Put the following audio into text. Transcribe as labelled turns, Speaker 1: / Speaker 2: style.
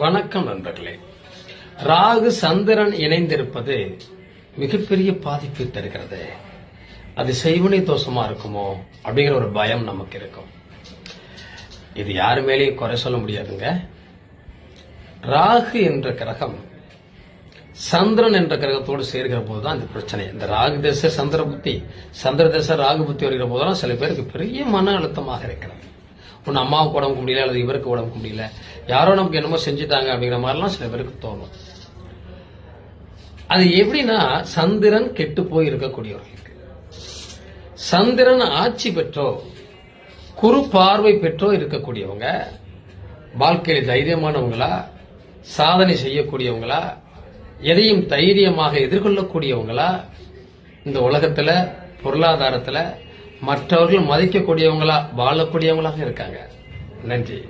Speaker 1: வணக்கம் நண்பர்களே. ராகு சந்திரன் இணைந்திருப்பது மிகப்பெரிய பாதிப்பை தருகிறது. அது செய்வனை தோஷமா இருக்குமோ அப்படிங்கிற ஒரு பயம் நமக்கு இருக்கும். இது யாரு மேலேயும் குறை சொல்ல முடியாதுங்க. ராகு என்ற கிரகம் சந்திரன் என்ற கிரகத்தோடு சேர்கிற போதுதான் இந்த பிரச்சனை. இந்த ராகு தசை சந்திர புத்தி சந்திர தசை ராகு புத்தி வருகிற போதெல்லாம் சில பேருக்கு பெரிய மன அழுத்தமாக இருக்கிறது. உன் அம்மாவுக்கு உடம்புக்கு முடியல அல்லது இவருக்கு உடம்புக்கு முடியல. யாரோ நமக்கு என்னமோ செஞ்சுட்டாங்க அப்படிங்கிற மாதிரிலாம் சில பேருக்கு தோணும். அது எப்படின்னா சந்திரன் கெட்டு போய் இருக்கக்கூடியவர்களுக்கு சந்திரன் ஆட்சி பெற்றோ குறு பார்வை பெற்றோ இருக்கக்கூடியவங்க வாழ்க்கையில் தைரியமானவங்களா சாதனை செய்யக்கூடியவங்களா எதையும் தைரியமாக எதிர்கொள்ளக்கூடியவங்களா இந்த உலகத்துல பொருளாதாரத்துல மற்றவர்கள் மதிக்கக்கூடியவங்களா வாழக்கூடியவங்களாக இருக்காங்க. நன்றி.